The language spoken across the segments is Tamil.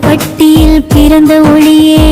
பட்டியில் பிறந்த ஒளியே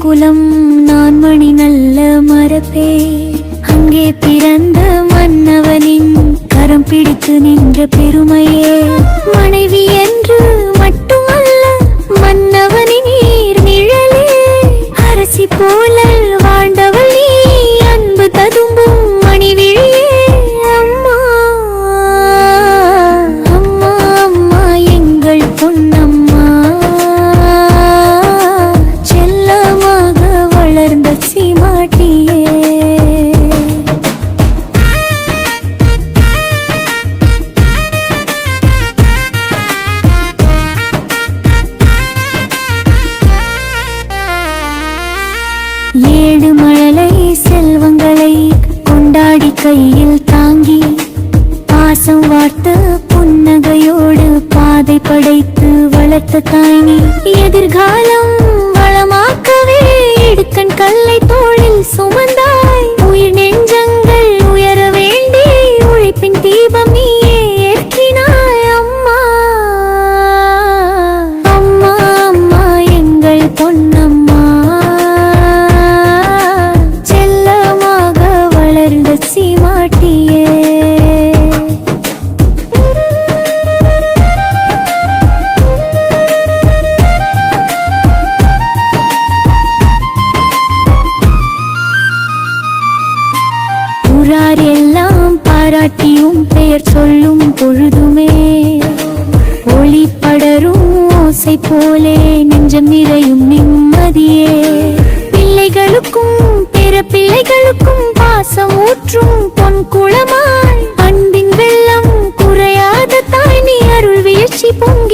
குலம் நான் மணி நல்ல மரபே அங்கே பிறந்த மன்னவனின் கரம் பிடித்து நின்ற பெருமையே. மனைவி என்று மட்டுமல்ல மன்னவனின் நீர் நிழலே. அரசி போல மழலை செல்வங்களை கொண்டாடி கையில் தாங்கி பாசம் வார்த்த புன்னகையோடு பாதை படைத்து வளர்த்த தாய்னி எதிர்காலம் வளமாக்கவே இடுக்கண் கல்லை தோளில் சுமந்து ஊரார் எல்லாம் பாராட்டியும் பெயர் சொல்லும் பொழுதுமே ஒளி படரும் ஓசை போலே நெஞ்சம் நிறையும் நிம்மதியே. பிள்ளைகளுக்கும் பிற பிள்ளைகளுக்கும் பாசம் ஊற்றும் பொன் குளமாய். அன்பின் வெள்ளம் குறையாத தாய் நீ அருள் வீழ்ச்சி பொங்க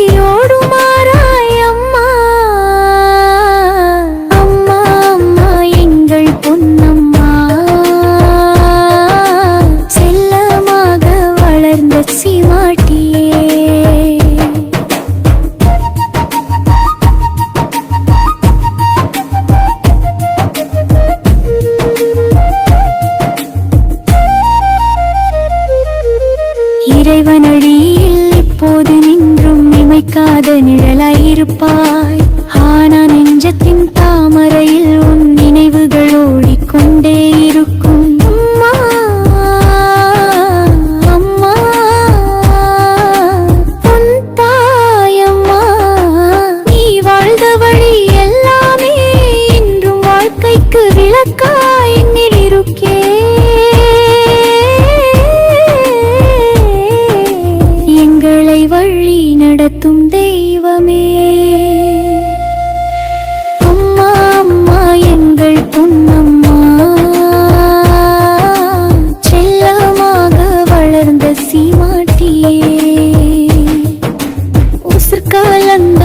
இறைவனடியில் இப்போது நின்றும் இமைக்காத நிழலாயிருப்பாய். நடத்துം ദൈവമേ അമ്മ അമ്മ എങ്കൾ പൊന്നമ്മ செல்லமாக வளர்ந்த சீமாட்டியே. உசுர்காலந்த